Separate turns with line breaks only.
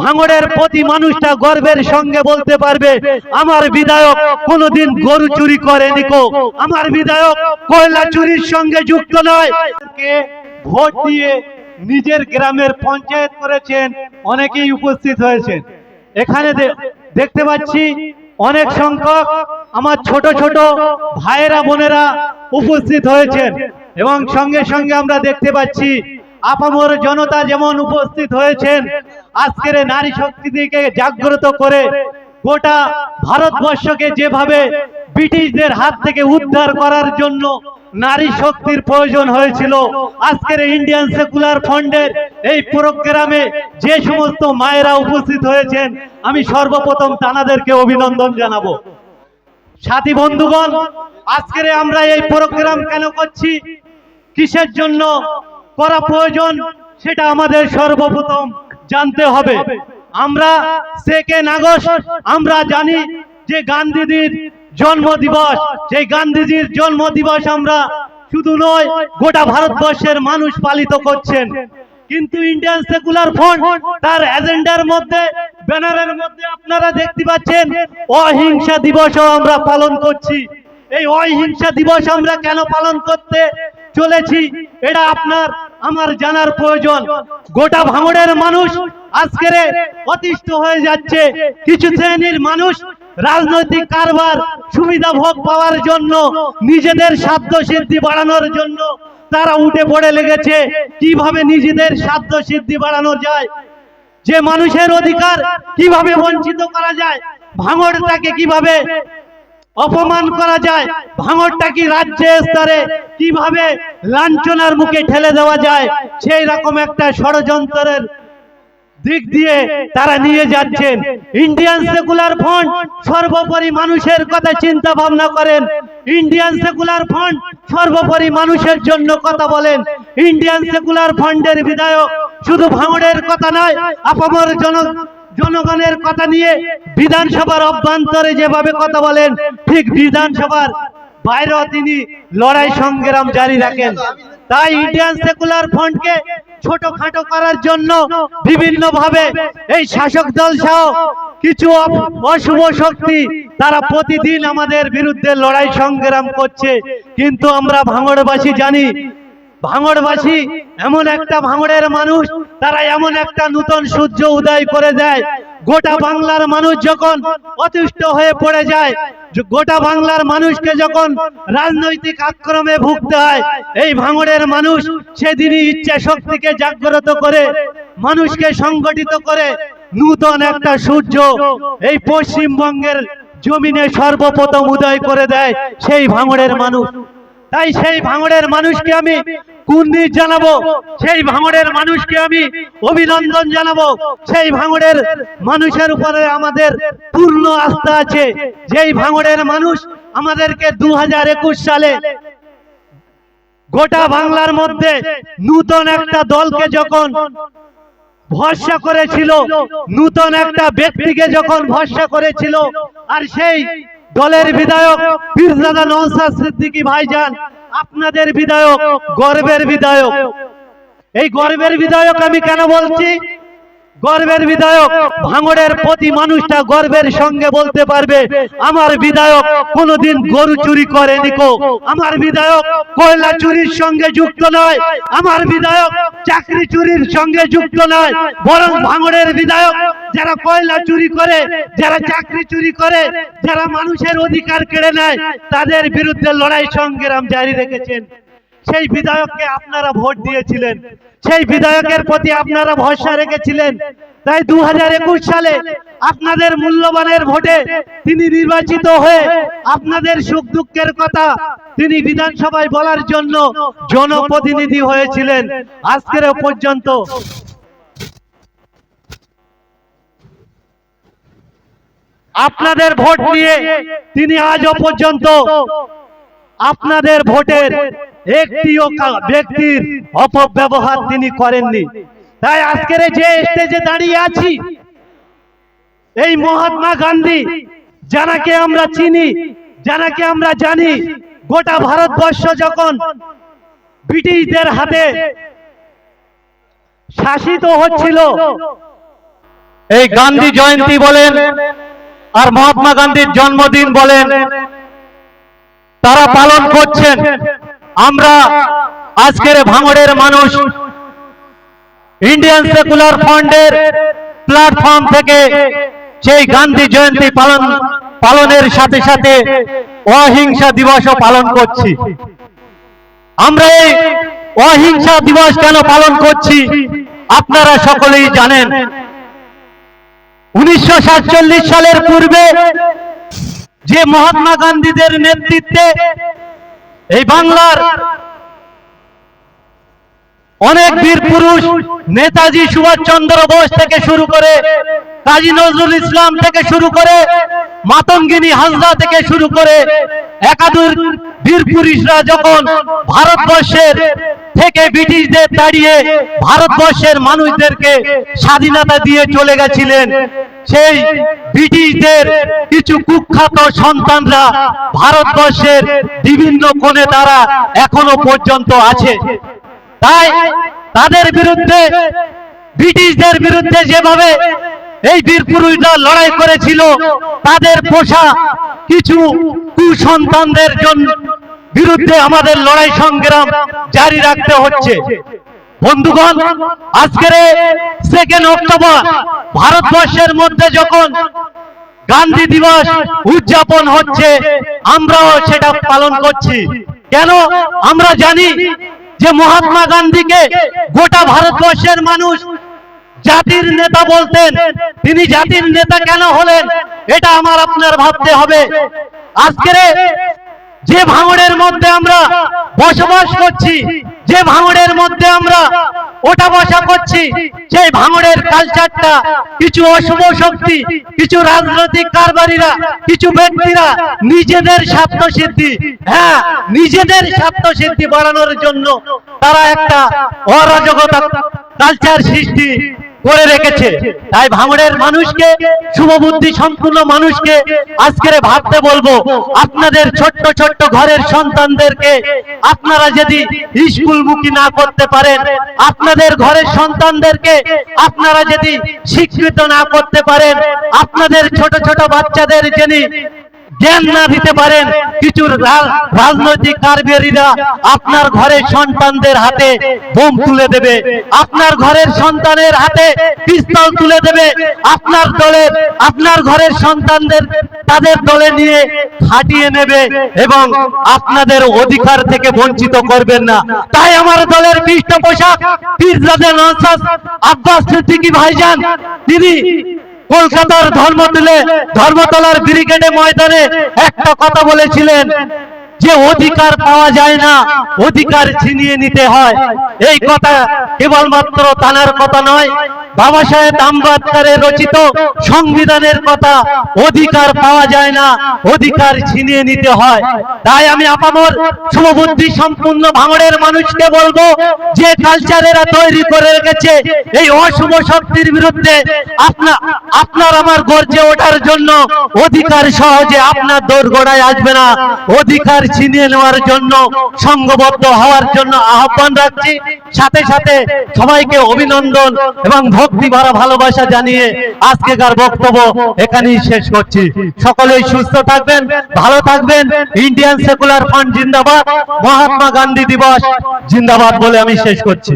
ভাঙড়ের প্রতি মানুষটা গর্বের সঙ্গে বলতে পারবে, আমার বিধায়ক কোনোদিন গরু চুরি করেনি কো আমার বিধায়ক কয়লা চুরির সঙ্গে যুক্ত নয়। ভোট দিয়ে নিজের গ্রামের পঞ্চায়েত করেছেন, অনেকেই উপস্থিত হয়েছেন। এখানে দেখতে পাচ্ছি অনেক সংখ্যক আমার ছোট ছোট ভাইয়েরা বোনেরা উপস্থিত হয়েছেন। এবং সঙ্গে সঙ্গে আমরা দেখতে পাচ্ছি আপামর জনতা যেমন উপস্থিত হয়েছেন, আজকের নারী শক্তি দিকে জাগ্রত করে গোটা ভারতবর্ষকে যেভাবে ব্রিটিশদের হাত থেকে উদ্ধার করার জন্য নারী শক্তির প্রয়োজন হয়েছিল, আজকের ইন্ডিয়ান সেকুলার ফান্ডের এই প্রোগ্রামে যে সমস্ত মায়েরা উপস্থিত হয়েছেন, আমি সর্বপ্রথম তানাদেরকে অভিনন্দন জানাব। সাথী বন্ধুগণ, আজকের আমরা এই প্রোগ্রাম কেন করছি? কিসের জন্য? করা প্রয়োজন, সেটা আমাদের সর্বপ্রথম জানতে হবে। আমরা সেকেন্ড আগস্ট, আমরা জানি যে গান্ধীজির জন্ম দিবস সেই গান্ধীজির জন্ম দিবস আমরা শুধু নয়, গোটা ভারতবর্ষের মানুষ পালিত করছেন। কিন্তু ইন্ডিয়ান সেকুলার ফ্রন্ট তার এজেন্ডার মধ্যে ব্যানারের মধ্যে আপনারা দেখতে পাচ্ছেন, অহিংসা দিবসও আমরা পালন করছি। এই অহিংসা দিবস আমরা কেন পালন করতে চলেছি? এটা আপনার, আমার জানার প্রয়োজন। গোটা ভাঙড়ের মানুষ আজকের অতিষ্ঠ হয়ে যাচ্ছে। কিছু শ্রেণির মানুষ রাজনৈতিক কারবার, সুবিধা ভোগ পাওয়ার জন্য, নিজেদের সাধ্য সিদ্ধি বাড়ানোর জন্য তারা উঠে পড়ে লেগেছে। কীভাবে নিজেদের সাধ্য সিদ্ধি বাড়ানো যায়? যে মানুষের অধিকার কীভাবে বঞ্চিত করা যায়? ভাঙড়টাকে কীভাবে অপমান করা যায় ভাঙড়টা কি রাজ্য স্তরে কীভাবে লাঞ্ছনার মুখে ঠেলে দেওয়া যায়, সেই রকম একটা ষড়যন্ত্রের দিক দিয়ে তারা নিয়ে যাচ্ছেন। ইন্ডিয়ান সেকুলার ফ্রন্ট সর্বোপরি মানুষের কথা চিন্তা ভাবনা করেন। ইন্ডিয়ান সেকুলার ফ্রন্ট সর্বোপরি মানুষের জন্য কথা বলেন। ইন্ডিয়ান সেকুলার ফ্রন্টের বিধায়ক শুধু ভাঙড়ের কথা নয়, আপামর জন জনগণের কথা নিয়ে বিধানসভার অভ্যন্তরে যেভাবে কথা বলেন, ঠিক বিধানসভার বাইরেও তিনি লড়াই সংগ্রাম জারি রাখেন। তাই ইন্ডিয়ান সেকুলার ফ্রন্টকে ছোটখাটো করার জন্য বিভিন্ন ভাবে এই শাসক দল সহ কিছু অশুভ শক্তি তারা প্রতিদিন আমাদের বিরুদ্ধে লড়াই সংগ্রাম করছে। কিন্তু আমরা ভাঙড়বাসী জানি ভাঙড়বাসী এমন একটা ভাঙড়ের মানুষ, তারা এমন একটা নূতন সূর্য উদয় করে দেয়। গোটা বাংলার মানুষ যখন অতিষ্ঠ হয়ে পড়ে যায়, গোটা বাংলার মানুষকে যখন রাজনৈতিক আক্রমে ভুগতে হয়, এই ভাঙড়ের মানুষ সেদিনই ইচ্ছা শক্তিকে জাগ্রত করে, মানুষকে সংগঠিত করে নূতন একটা সূর্য এই পশ্চিমবঙ্গের জমিনে সর্বপ্রথম উদয় করে দেয় সেই ভাঙড়ের মানুষ। তাই সেই ভাঙড়ের মানুষকে আমি কুর্নিশ জানাব? সেই ভাঙড়ের মানুষকে আমি অভিনন্দন জানাব। সেই ভাঙড়ের মানুষের উপরে আমাদের পূর্ণ আস্থা আছে। যেই ভাঙড়ের মানুষ আমাদেরকে দু সালে গোটা বাংলার মধ্যে নূতন একটা দলকে যখন ভরসা করেছিল, নূতন একটা ব্যক্তিকে যখন ভরসা করেছিল, আর সেই দলের বিধায়ক পীরজাদা নওসাদ সিদ্দিকী ভাইজান আপনাদের বিধায়ক গর্বের বিধায়ক। এই গর্বের বিধায়ক আমি কেন বলছি? গর্বের বিধায়ক, ভাঙড়ের প্রতি মানুষটা গর্বের সঙ্গে বলতে পারবে, আমার বিধায়ক কোনোদিন গরু চুরি করেনি কো। আমার বিধায়ক কয়লা চুরির সঙ্গে যুক্ত নয়। আমার বিধায়ক চাকরি চুরির সঙ্গে যুক্ত নয়। বরং ভাঙড়ের বিধায়ক যারা কয়লা চুরি করে, যারা চাকরি চুরি করে, যারা মানুষের অধিকার কেড়ে নেয়, তাদের বিরুদ্ধে লড়াই সংগ্রাম জারি রেখেছেন। সেই বিধায়ককে আপনারা ভোট দিয়েছিলেন। সেই বিধায়কের প্রতি আপনারা ভরসা রেখেছিলেন। তাই দু সালে আপনাদের মূল্যবানের ভোটে তিনি নির্বাচিত হয়ে আপনাদের সুখ দুঃখের কথা তিনি বিধানসভায় বলার জন্য জনপ্রতিনিধি হয়েছিলেন। আজকের পর্যন্ত। আপনাদের ভোট নিয়ে তিনি আজও পর্যন্ত আপনাদের ভোটের একটিও ব্যক্তির অপব্যবহার তিনি করেননি। তাই আজকের যে স্টেজে দাঁড়িয়ে আছি, এই মহাত্মা গান্ধী, যানাকে আমরা চিনি, যানাকে আমরা জানি, গোটা ভারতবর্ষ যখন ব্রিটিশদের হাতে শাসিত হচ্ছিল, এই গান্ধী জয়ন্তী বলেন আর মহাত্মা গান্ধীর জন্মদিন বলেন তারা পালন করছেন। আমরা আজকের ভাঙড়ের মানুষ ইন্ডিয়ান সেকুলার ফান্ডের প্ল্যাটফর্ম থেকে সেই গান্ধী জয়ন্তী পালন, পালনের সাথে সাথে অহিংসা দিবসও পালন করছি। আমরা এই অহিংসা দিবস কেন পালন করছি? আপনারা সকলেই জানেন। উনিশশো সাতচল্লিশ সালের পূর্বে যে মহাত্মা গান্ধীদের নেতৃত্বে এই বাংলার অনেক বীর পুরুষ নেতাজি সুভাষচন্দ্র বোস থেকে শুরু করে কাজী নজরুল ইসলাম থেকে শুরু করে মাতঙ্গিনী হাজরা থেকে শুরু করে একাদুর বীর পুরুষরা যখন ভারতবর্ষের থেকে ব্রিটিশদের দাঁড়িয়ে ভারতবর্ষের মানুষদেরকে স্বাধীনতা দিয়ে চলে গেছিলেন সেই ব্রিটিশদের কিছু কুখ্যাত সন্তানরা ভারতবর্ষের বিভিন্ন কোণে তারা এখনও পর্যন্ত আছে। তাই তাদের বিরুদ্ধে, ব্রিটিশদের বিরুদ্ধে যেভাবে এই বীর পুরুষরা লড়াই করেছিল, তাদের পোষা কিছু কুসন্তানদের জন্য বিরুদ্ধে আমাদের লড়াই সংগ্রাম জারি রাখতে হচ্ছে। বন্ধুগণ, আজকের সেকেন্ড অক্টোবর ভারতবর্ষের মধ্যে যখন গান্ধী দিবস উদযাপন হচ্ছে, আমরাও সেটা পালন করছি। কেন? আমরা জানি যে মহাত্মা গান্ধীকে গোটা ভারতবর্ষের মানুষ জাতির নেতা বলতেন। তিনি জাতির নেতা কেন হলেন, এটা আমার আপনার ভাবতে হবে। আজকের যে ভাঙড়ের মধ্যে আমরা বসবাস করছি যে ভাঙড়ের মধ্যে আমরা ওটা বসা করছি, সেই ভাঙড়ের কালচারটা কিছু অশুভ শক্তি, কিছু রাজনৈতিক কারবারিরা, কিছু ব্যক্তিরা নিজেদের স্বার্থ সিদ্ধি হ্যাঁ নিজেদের স্বার্থ সিদ্ধি বাড়ানোর জন্য তারা একটা অরাজকতা কালচার সৃষ্টি করে রেখেছে। তাই ভাঙড়ের মানুষকে, শুভবুদ্ধি সম্পূর্ণ মানুষকে আজকের ভাবতে বলব, আপনাদের ছোট্ট ছোট্ট ঘরের সন্তানদেরকে আপনারা যদি স্কুলমুখী না করতে পারেন, আপনাদের ঘরের সন্তানদেরকে আপনারা যদি শিক্ষিত না করতে পারেন, আপনাদের ছোট ছোট বাচ্চাদের যিনি জ্ঞান না দিতে পারেন, কিছু রাজনৈতিক কারবারিরা আপনার ঘরের সন্তানদের হাতে বোম তুলে দেবে, আপনার ঘরের সন্তানের হাতে পিস্তল তুলে দেবে, আপনার দলের, আপনার ঘরের সন্তানদের, তাদের দলে নিয়ে খাটিয়ে নেবে এবং আপনাদের অধিকার থেকে বঞ্চিত করবেন না। তাই আমার দলের পৃষ্ঠপোষক, পীরজাদে নওশাদ আব্বাস সিদ্দিকী ভাইজান, তিনি কলকাতার ধর্মতলে ধর্মতলার ব্রিগেডে ময়দানে একটা কথা বলেছিলেন যে অধিকার পাওয়া যায় না, অধিকার ছিনিয়ে নিতে হয়। এই কথা কেবলমাত্র তানার কথা নয়, বাবা সাহেব আম্বেদকরের রচিত সংবিধানের কথা, অধিকার পাওয়া যায় না, অধিকার ছিনিয়ে নিতে হয়। তাই আমি আপামর শুভবুদ্ধি সম্পূর্ণ ভাঙড়ের মানুষকে বলব, যে কালচারেরা তৈরি করে রেখেছে, এই অশুভ শক্তির বিরুদ্ধে আপনা আপনার আমার গর্জে ওঠার জন্য অধিকার সহজে আপনার দোরগোড়ায় আসবে না। অধিকার ছিনিয়ে নেওয়ার জন্য সংঘবদ্ধ হওয়ার জন্য আহ্বান রাখছি। সাথে সাথে সবাইকে অভিনন্দন এবং ভক্তি ভরা ভালোবাসা জানিয়ে আজকেকার বক্তব্য এখানেই শেষ করছি। সকলেই সুস্থ থাকবেন, ভালো থাকবেন। ইন্ডিয়ান সেকুলার ফান্ড জিন্দাবাদ। মহাত্মা গান্ধী দিবস জিন্দাবাদ বলে আমি শেষ করছি।